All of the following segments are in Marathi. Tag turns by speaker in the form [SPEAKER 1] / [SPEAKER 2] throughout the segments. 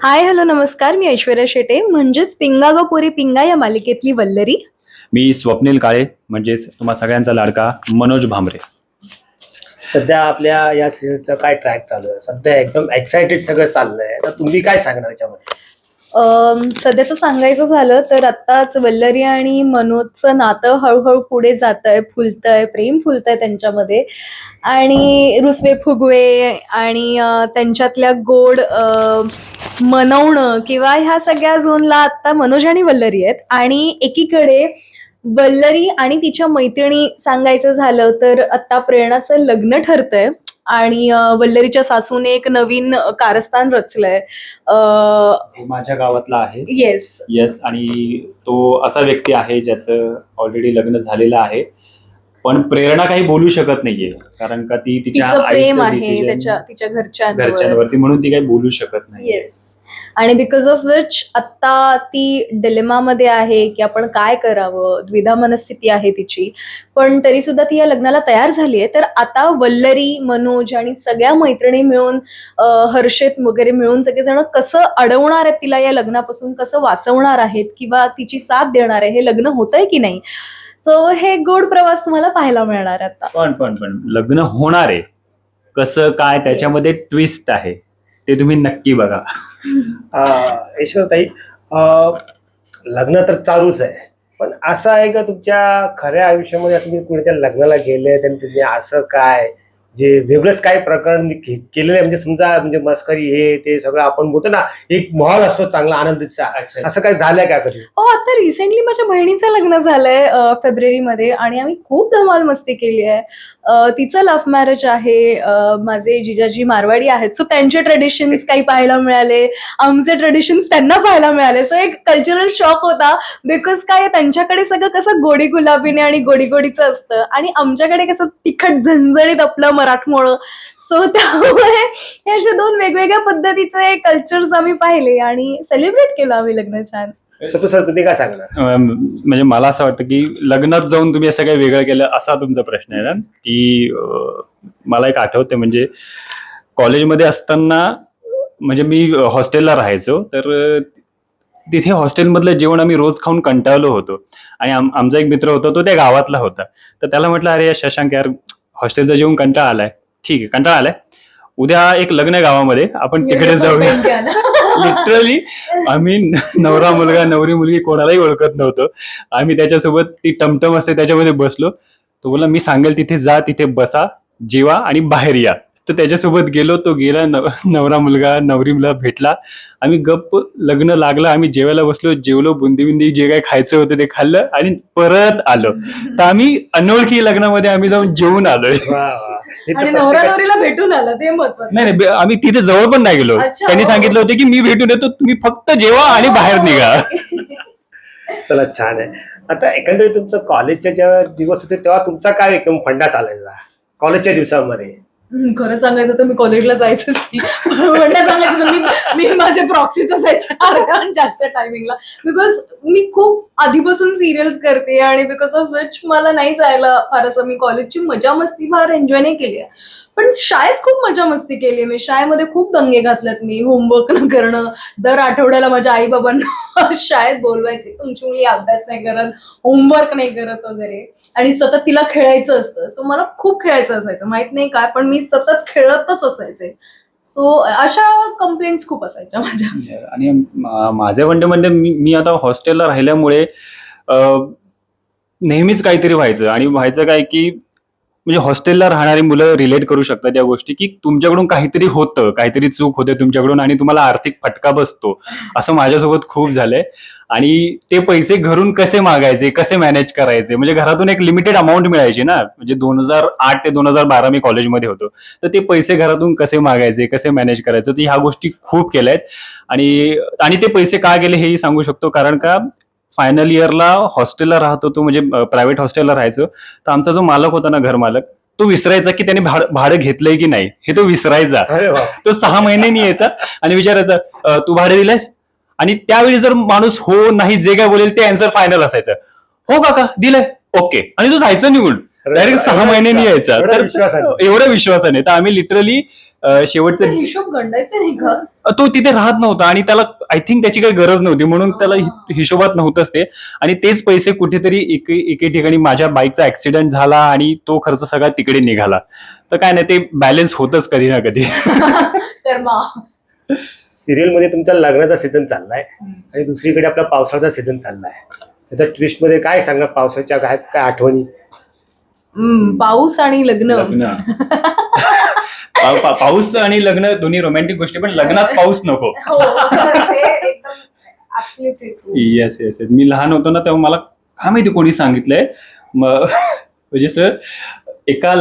[SPEAKER 1] हाय हॅलो नमस्कार. मी ऐश्वर्या शेटे म्हणजेच पिंगा ग पोरी पिंगा या मालिकेतली वल्लरी.
[SPEAKER 2] मी स्वप्नील काळे म्हणजेच तुम्हा सगळ्यांचा लाडका मनोज भांबरे
[SPEAKER 3] सध्या आपल्या या सिरियलचं काय ट्रॅक चालू आहे? सध्या एकदम एक्साइटेड सगळं चाललंय. तर तुम्ही काय सांगणार याच्यामध्ये?
[SPEAKER 1] सध्याचं सांगायचं झालं तर आत्ताच वल्लरी आणि मनोजचं नातं हळूहळू पुढे जात आहे फुलतंय प्रेम फुलतंय त्यांच्यामध्ये. आणि रुसवे फुगवे आणि त्यांच्यातल्या गोड मनवणं किंवा ह्या सगळ्या झोनला आत्ता मनोज आणि वल्लरी आहेत. आणि एकीकडे वल्लरी आणि तिच्या मैत्रिणी सांगायचं झालं तर आत्ता प्रेरणाचं लग्न ठरतंय. आणि वल्लरीच्या सासूने एक नवीन कारस्थान रचलंय.
[SPEAKER 2] तो माझ्या गावातला आहे.
[SPEAKER 1] येस
[SPEAKER 2] येस आणि तो असा व्यक्ती आहे ज्याचं ऑलरेडी लग्न झालेलं आहे. पण प्रेरणा काही बोलू शकत नाहीये कारण का ती तिच्या
[SPEAKER 1] तिचं प्रेम
[SPEAKER 2] आईचं
[SPEAKER 1] आहे
[SPEAKER 2] decision
[SPEAKER 1] त्याच्या तिच्या घरच्यांवर.
[SPEAKER 2] घरच्यांवरती म्हणून ती काही बोलू शकत नाही
[SPEAKER 1] येस आणि बिकॉज ऑफ विच आत्ता ती डिलेमामध्ये आहे की आपण काय करावं? द्विधा मनस्थिती आहे तिची. पण तरी सुद्धा ती या लग्नाला तयार झाली आहे तर आता वल्लरी मनोज आणि सगळ्या मैत्रिणी मिळून हर्षेत वगैरे मिळून सगळेजण कसं अडवणार आहेत तिला या लग्नापासून? कसं वाचवणार आहेत? किंवा तिची साथ देणार आहे? हे लग्न होतंय की नाही? तर हे गोड प्रवास तुम्हाला पाहायला मिळणार आता.
[SPEAKER 2] पण पण पण. लग्न होणार आहे. कसं काय त्याच्यामध्ये ट्विस्ट आहे. ते तुम्ही नक्की बघा.
[SPEAKER 3] ईश्वरताई लग्न तर चालूच आहे. पण असं आहे का तुमच्या खऱ्या आयुष्यामध्ये तुम्ही कुणाच्या लग्नाला गेले त्यांनी तुम्ही असं काय जे वेगळंच काय प्रकरण के- केलेलं आहे. म्हणजे समजा म्हणजे मस्करी हे ते सगळं आपण बोलतो ना एक माहोल असतो चांगला आनंदीचा. असं काय झालंय का कधी?
[SPEAKER 1] हो आता रिसेंटली माझ्या बहिणीचं लग्न झालंय अ, फेब्रुवारीमध्ये आणि आम्ही खूप धमाल मस्ती केली आहे. अ, तिचं लव्ह मॅरेज आहे अ, माझे जिजाजी मारवाडी आहेत. सो त्यांचे ट्रेडिशन्स काही पाहायला मिळाले आमचे ट्रेडिशन्स त्यांना पाहायला मिळाले. सो एक कल्चरल शॉक होता बिकॉज काय त्यांच्याकडे सगळं कसं गोडी गुलाबीने आणि गोडी गोडीचं असतं आणि आमच्याकडे कसं तिखट झणझणीत आपलं मराठमोळं. सो त्यामुळे हे असे दोन वेगवेगळ्या पद्धतीचे कल्चर्स आम्ही पाहिले आणि सेलिब्रेट केलं आम्ही लग्न छान.
[SPEAKER 3] सर तुम्ही काय सांगणार?
[SPEAKER 2] म्हणजे मला असं वाटतं की लग्नात जाऊन तुम्ही असं काही वेगळं केलं असा तुमचा प्रश्न आहे ना? की मला एक आठवते म्हणजे कॉलेजमध्ये असताना म्हणजे मी हॉस्टेलला राहायचो तर तिथे हॉस्टेलमधलं जेवण आम्ही रोज खाऊन कंटाळलो होतो. आणि आम आमचा एक मित्र होता तो त्या गावातला होता. तर त्याला म्हटलं अरे शशांक यार हॉस्टेलचं जेवण कंटाळा आलाय. ठीक आहे कंटाळा आलाय. उद्या एक लग्न गावामध्ये आपण तिकडे जाऊया. लिटरली आम्ही नवरा मुलगा नवरी मुलगी कोणालाही ओळखत नव्हतो. आम्ही त्याच्यासोबत ती टमटम असते त्याच्यामध्ये बसलो. तो बोला मी सांगेल तिथे जा तिथे बसा जेवा आणि बाहेर या. तर त्याच्यासोबत गेलो तो गेला नव नवरा मुलगा नवरी मुलगा भेटला. आम्ही गप्प लग्न लागलं आम्ही जेवायला बसलो जेवलो बुंदी बुंदी जे काही खायचं होतं ते खाल्लं आणि परत आलो. तर आम्ही अनोळखी लग्नामध्ये आम्ही जाऊन जेवून आलोय.
[SPEAKER 3] हे
[SPEAKER 1] आणि नवरा नवरीला भेटून आलं ते महत्वाचं.
[SPEAKER 2] नाही नाही आम्ही तिथे जवळ पण नाही गेलो.
[SPEAKER 1] अच्छा,
[SPEAKER 2] त्यांनी
[SPEAKER 1] हो.
[SPEAKER 2] सांगितलं होतं की मी भेटून येतो तुम्ही फक्त जेवा आणि बाहेर निघा.
[SPEAKER 3] चला छान आहे. आता एकंदरीत तुमचं कॉलेजचे जेव्हा दिवस होते तेव्हा तुमचा काय एकदम फंडा चालायचा? कॉलेजच्या दिवसामध्ये.
[SPEAKER 1] खरं सांगायचं तर मी कॉलेजला जायचंच नाही सांगायचं तर मी मी माझे प्रॉक्सीच असायचे जास्त टायमिंगला बिकॉज मी खूप आधीपासून सिरियल्स करते आणि बिकॉज ऑफ विच मला नाही जायला फार असं मी कॉलेजची मजा मस्ती फार एन्जॉय नाही केली आहे. पण शाळेत खूप मजा मस्ती केली मी. शाळेमध्ये खूप दंगे घातल्यात मी होमवर्क न करणं दर आठवड्याला माझ्या आई बाबांना शाळेत बोलवायचे तुमची मुली अभ्यास नाही करत होमवर्क नाही करत वगैरे. आणि सतत तिला खेळायचं असतं. सो मला खूप खेळायचं असायचं माहीत नाही काय पण मी सतत खेळतच असायचे. सो अशा कंप्लेंट्स खूप असायच्या माझ्या.
[SPEAKER 2] आणि माझे वनडे म्हणजे मी मी आता हॉस्टेलला राहिल्यामुळे नेहमीच काहीतरी व्हायचं. आणि व्हायचं काय की म्हणजे हॉस्टेलला राहणारी मुलं रिलेट करू शकतात या गोष्टी की तुमच्याकडून काहीतरी होतं काहीतरी चूक होते तुमच्याकडून आणि तुम्हाला आर्थिक फटका बसतो. असं माझ्यासोबत खूप झालंय. आणि ते पैसे घरून कसे मागायचे कसे मॅनेज करायचे? म्हणजे घरातून एक लिमिटेड अमाऊंट मिळायची ना. म्हणजे दोन हजार आठ ते दोन हजार बारा मी कॉलेजमध्ये होतो. तर ते पैसे घरातून कसे मागायचे कसे मॅनेज करायचं? तर ह्या गोष्टी खूप केल्या आहेत आणि आणि ते पैसे का गेले हेही सांगू शकतो. कारण का? फायनल इयरला हॉस्टेलला राहत होतो म्हणजे प्रायव्हेट हॉस्टेलला राहायचो. तर आमचा जो मालक होता ना घर मालक तो विसरायचा की त्याने भाडं भाडं घेतलंय की नाही हे तो विसरायचा. तो सहा महिन्यांनी यायचा आणि विचारायचा "अं, तू भाडं दिलंयस? आणि त्यावेळी जर माणूस हो नाही जे काय बोलेल ते आन्सर फायनल असायचं. हो काका दिलंय. ओके. आणि तो जायचं निघून डायरेक्ट सहा महिन्यांनी यायचा.
[SPEAKER 3] एवढा
[SPEAKER 2] तर
[SPEAKER 3] विश्वासाने.
[SPEAKER 2] एवढ्या विश्वासाने तर आम्ही लिटरली शेवटचं
[SPEAKER 1] हिशोब गंडायचे नाही का?
[SPEAKER 2] तो तिथे राहत नव्हता आणि त्याला आय थिंक त्याची काही गरज नव्हती. म्हणून त्याला हि- हिशोबात नव्हतंच ते. आणि तेच पैसे कुठेतरी एके एके ठिकाणी माझ्या बाईकचा ऍक्सिडेंट झाला आणि तो खर्च सगळा तिकडे निघाला. तर काय नाही ते बॅलन्स होतच कधी ना कधी.
[SPEAKER 1] कर्मा
[SPEAKER 3] सिरियलमध्ये तुमचा लग्नाचा सीझन चाललाय आणि दुसरीकडे आपला पावसाळ्याचा सीझन चाललाय. त्याच्या ट्विस्टमध्ये काय सांगा पावसाच्या काय काय आठवणी?
[SPEAKER 1] पाऊस आणि लग्न.
[SPEAKER 2] लग्न. पा- पा- पाऊस आणि लग्न दोन्ही रोमॅन्टिक गोष्टी पण लग्नात पाऊस नको.
[SPEAKER 1] हो true.
[SPEAKER 2] येस येस मी लहान होतो ना तेव्हा मला काय माहिती कोणी सांगितलंय? म- म्हणजे सर एका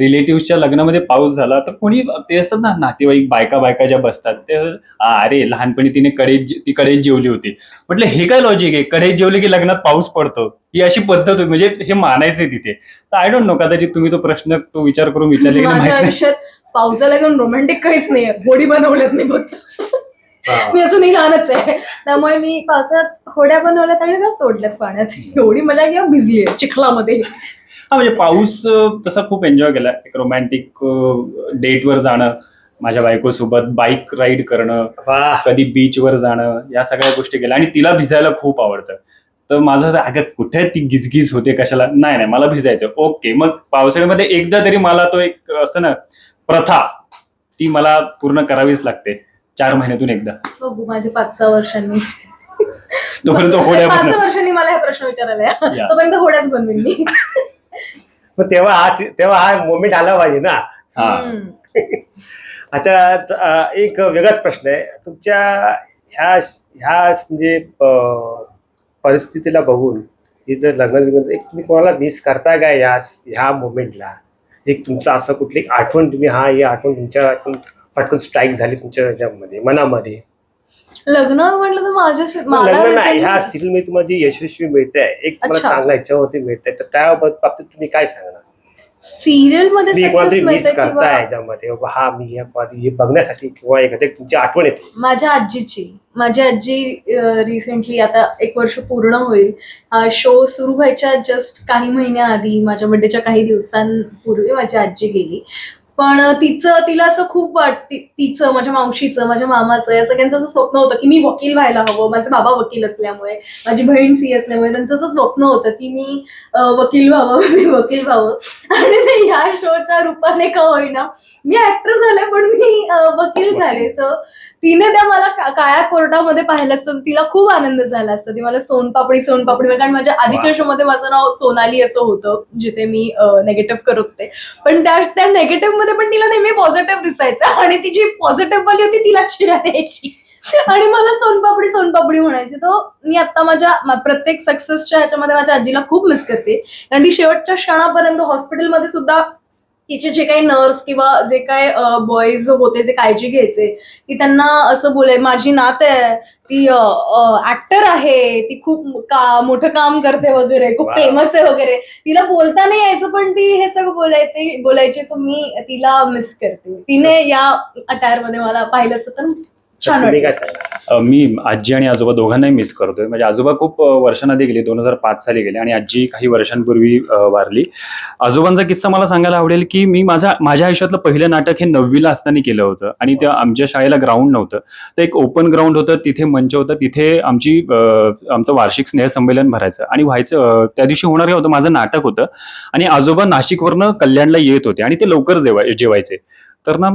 [SPEAKER 2] रिलेटिव्हच्या लग्नामध्ये पाऊस झाला तर कोणी ते असतात ना नातेवाईक बायका बायका ज्या बसतात ते "आ, अरे लहानपणी तिने कडेज ती कडेज जेवली होती. म्हटलं हे काय लॉजिक आहे? कडेज जेवली की लग्नात पाऊस पडतो? ही अशी पद्धत होती म्हणजे हे मानायचे तिथे. तर आय डोंट नो कदाचित तुम्ही तो प्रश्न तो विचार करून विचारले की नाही नाही.
[SPEAKER 1] पावसाला घेऊन रोमॅन्टिक काहीच नाहीये. होडी बनवल्यात मी फक्त. मी अजूनही लहानच आहे. त्यामुळे मी पावसात होड्या बनवल्यात आणि त्या सोडल्यात पाण्यात. एवढी मजा किंवा भिजली आहे चिखलामध्ये.
[SPEAKER 2] हा म्हणजे पाऊस तसा खूप एन्जॉय केला एक रोमॅन्टिक डेटवर जाणं माझ्या बायकोसोबत बाईक राईड करणं कधी बीचवर जाणं या सगळ्या गोष्टी केल्या. आणि तिला भिजायला खूप आवडतं. तर माझं अगं कुठे ती गिजगिज होते कशाला? नाही नाही मला भिजायचं ओके मग पावसाळ्यामध्ये एकदा तरी मला तो एक असं ना प्रथा ती मला पूर्ण करावीच लागते. चार महिन्यातून एकदा.
[SPEAKER 1] बघू माझे पाच सहा वर्षांनी.
[SPEAKER 2] तोपर्यंत होड्या
[SPEAKER 1] पाच वर्षांनी मला हा प्रश्न विचारायला. तोपर्यंत होड्याच बनवेन मी.
[SPEAKER 3] मग तेव्हा हा तेव्हा हा मोमेंट आला पाहिजे ना.
[SPEAKER 2] हा.
[SPEAKER 1] हम्म.
[SPEAKER 3] आता च- अं, एक वेगळाच प्रश्न आहे. तुमच्या ह्या ह्या म्हणजे परिस्थितीला बघून हे जर लग्न बिग्न- एक तुम्ही कोणाला मिस करताय का या ह्या मोमेंटला एक तुमचं असं कुठली आठवण तुम्ही हा ही आठवण तुमच्या पटकन स्ट्राईक झाली तुमच्या ह्याच्यामध्ये मनामध्ये?
[SPEAKER 1] लग्न म्हटलं तर माझ्या मला
[SPEAKER 3] लग्न नाही ह्या सिरियलमध्ये तुम्हाला जी यशस्वी मिळते एक तुम्हाला
[SPEAKER 1] अच्छा.
[SPEAKER 3] ह्याच्यावरती मिळते. तर त्या बाबतीत तुम्ही काय सांगणार? सिरियलमध्ये कोणातरी मिस
[SPEAKER 1] मिळते
[SPEAKER 3] करताय
[SPEAKER 1] किंवा
[SPEAKER 3] ह्याच्यामध्ये. बाबा हा मी हे बघण्यासाठी किंवा एखादी तुमची आठवण येते.
[SPEAKER 1] माझ्या आजीची. माझी आजी रिसेंटली आता एक वर्ष पूर्ण होईल. हा शो सुरू व्हायच्या जस्ट काही महिन्याआधी माझ्या बर्थडेच्या काही दिवसांपूर्वी माझी आजी गेली. पण तिचं तिला असं खूप तिचं माझ्या मावशीचं माझ्या मामाचं या सगळ्यांचं असं स्वप्न होतं की मी वकील व्हायला हवं माझे बाबा वकील असल्यामुळे माझी बहीण सी असल्यामुळे त्यांचं असं स्वप्न होतं की मी वकील व्हावं मी वकील व्हावं. आणि ते ह्या शोच्या रूपाने का होईना मी ऍक्टर झाले पण मी वकील झाले. तर तिने त्या मला काळ्या कोर्टामध्ये पाहिलं असतं तिला खूप आनंद झाला असता. ती मला सोनपापडी सोनपापडी कारण माझ्या आधीच्या शो मध्ये माझं नाव सोनाली असं होतं जिथे मी नेगेटिव्ह करत होते. पण त्या त्या नेगेटिव्ह मध्ये पण तिला नेहमी पॉझिटिव्ह दिसायचं. आणि ती जी पॉझिटिव्ह वाली होती तिला चिडा द्यायची. आणि मला सोनपापडी सोनपापडी म्हणायची. तो मी आता माझ्या प्रत्येक सक्सेसच्या ह्याच्यामध्ये माझ्या आजीला खूप मिस करते. कारण ती शेवटच्या क्षणापर्यंत हॉस्पिटलमध्ये सुद्धा तिचे जे काही नर्स किंवा जे काय बॉईज होते जे काळजी घ्यायचे ती त्यांना असं बोलाय माझी नात आहे ती ऍक्टर आहे ती खूप का मोठं काम करते वगैरे खूप. फेमस आहे वगैरे तिला बोलता नाही यायचं पण ती हे सगळं बोलायचे बोलायचे सो मी तिला मिस करते तिने या अटायरमध्ये मला पाहिलं असतं तर छान
[SPEAKER 3] तुम्ही काय
[SPEAKER 1] वाटलं
[SPEAKER 3] सांगणार
[SPEAKER 2] अ, मी आजी आणि आजोबा दोघांनाही मिस करतोय. म्हणजे आजोबा खूप अ, वर्षांआधी गेले दोन हजार पाच साली गेले आणि आजी काही वर्षांपूर्वी अ, वारली. आजोबांचा किस्सा मला सांगायला आवडेल की मी माझा माझ्या आयुष्यातलं पहिलं नाटक हे नववीला असताना केलं होतं आणि त्या आमच्या शाळेला ग्राउंड नव्हतं. तर एक ओपन ग्राउंड होतं तिथे मंच होता तिथे आमची अ, आमचं वार्षिक स्नेहसंमेलन भरायचं. आणि व्हायचं अ, त्या दिवशी होणार काय होतं माझं नाटक होतं. आणि आजोबा नाशिकवरनं कल्याणला येत होते आणि ते लवकर जेवाय जेवायचे. तर ना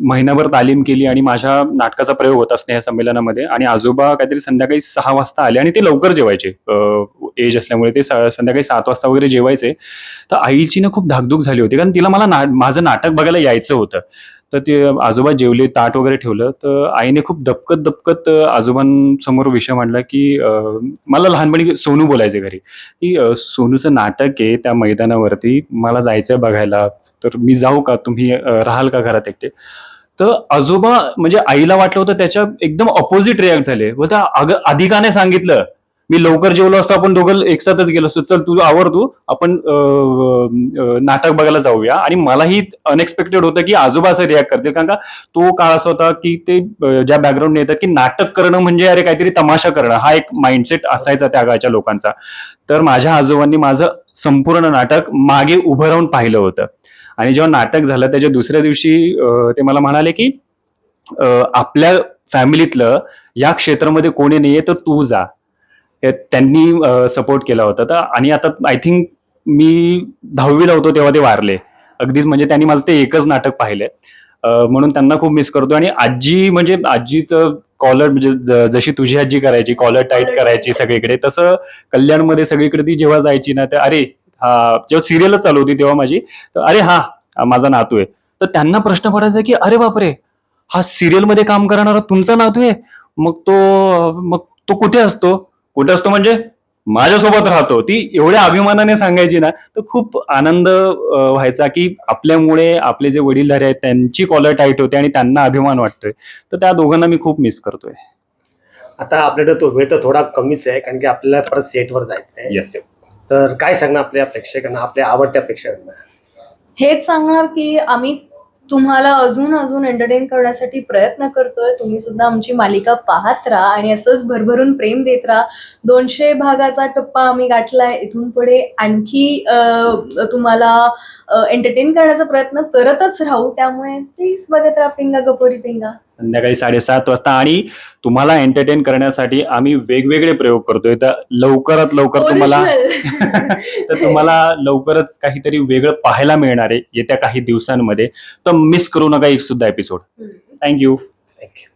[SPEAKER 2] महिनाभर तालीम केली आणि माझ्या नाटकाचा प्रयोग होता स्नेहसंमेलनामध्ये आणि आजोबा काहीतरी संध्याकाळी सहा वाजता आले आणि ते लवकर जेवायचे. एज असल्यामुळे ते स- संध्याकाळी सात वाजता वगैरे जेवायचे. तर आईची ना खूप धाकधूक झाली होती कारण तिला मला ना माझं नाटक बघायला यायचं होतं. तर ते आजोबा जेवले ताट वगैरे ठेवलं तर आईने खूप दपकत दपकत आजोबांसमोर विषय मांडला की मला लहानपणी सोनू बोलायचे घरी. की सोनूचं नाटक आहे त्या मैदानावरती मला जायचं आहे बघायला तर मी जाऊ का? तुम्ही राहाल का घरात एकटे? तर आजोबा म्हणजे आईला वाटलं होतं त्याच्या एकदम ऑपोजिट रिॲक्ट झाले. बोलता अगं आधी का नाही सांगितलं? मी लवकर जेवलो असतो आपण दोघं एकसाथच गेलो असतो. चल तू आवर तू. आपण नाटक बघायला जाऊया. आणि मलाही अनएक्सपेक्टेड होतं की आजोबा असं रिॲक्ट करतील. कारण का तो काळ असा होता की ते ज्या बॅकग्राऊंड येतात की नाटक करणं म्हणजे अरे काहीतरी तमाशा करणं. हा एक माइंडसेट असायचा त्या काळच्या लोकांचा. तर माझ्या आजोबांनी माझं संपूर्ण नाटक मागे उभं राहून पाहिलं होतं. आणि जेव्हा नाटक झालं त्याच्या दुसऱ्या दिवशी ते मला म्हणाले की आपल्या फॅमिलीतलं या क्षेत्रामध्ये कोणी नाहीये तर तू जा. त्यांनी सपोर्ट केला होता. तर आणि आता आय थिंक मी दहावीला होतो तेव्हा ते वारले. अगदीच म्हणजे त्यांनी माझं ते एकच नाटक पाहिलंय. म्हणून त्यांना खूप मिस करतो आणि आजी म्हणजे आजीचं कॉलर म्हणजे ज- जशी तुझी आजी करायची कॉलर टाईट करायची. सगळीकडे तसं कल्याणमध्ये सगळीकडे ती जेव्हा जायची ना तर अरे हा जेव्हा सिरियलच चालू होती तेव्हा माझी तर अरे हा हा माझा नातू आहे. तर त्यांना प्रश्न पडायचा की अरे बापरे हा सिरियलमध्ये काम करणारा तुमचा नातू आहे? मग तो मग तो कुठे असतो? कुठे असतो म्हणजे? माझ्यासोबत राहतो. ती एवढ्या अभिमानाने सांगायची ना तर खूप आनंद व्हायचा की आपल्यामुळे आपले जे वडीलधारे आहेत त्यांची कॉलर टाईट होते आणि त्यांना अभिमान वाटतोय. तर त्या दोघांना मी खूप मिस करतोय.
[SPEAKER 3] आता आपल्याकडे तो वेळ तर थोडा कमीच आहे कारण की आपल्याला परत सेटवर जायचं आहे
[SPEAKER 2] येस
[SPEAKER 3] तर काय सांगणार आपल्या प्रेक्षकांना आपल्या आवडत्या प्रेक्षकांना?
[SPEAKER 1] हेच सांगणार की आम्ही तुम्हाला अजून अजून एंटरटेन करण्यासाठी प्रयत्न करतोय. तुम्ही सुद्धा आमची मालिका पाहत राहा आणि असंच भरभरून प्रेम देत राहा. दोनशे भागाचा टप्पा आम्ही गाठलाय. इथून पुढे आणखी तुम्हाला एंटरटेन करण्याचा प्रयत्न करतच राहू. त्यामुळे प्लीज बघत राहा पिंगा गपोरी पिंगा.
[SPEAKER 2] संध्याकाळी साडेसात वाजता आणि तुम्हाला एंटरटेन करण्यासाठी आम्ही वेगवेगळे प्रयोग करतोय. तर लवकरात लवकर तुम्हाला. तर तुम्हाला लवकरच काहीतरी वेगळं पाहायला मिळणार आहे येत्या काही दिवसांमध्ये. तर मिस करू नका एक सुद्धा एपिसोड. Thank you
[SPEAKER 3] thank you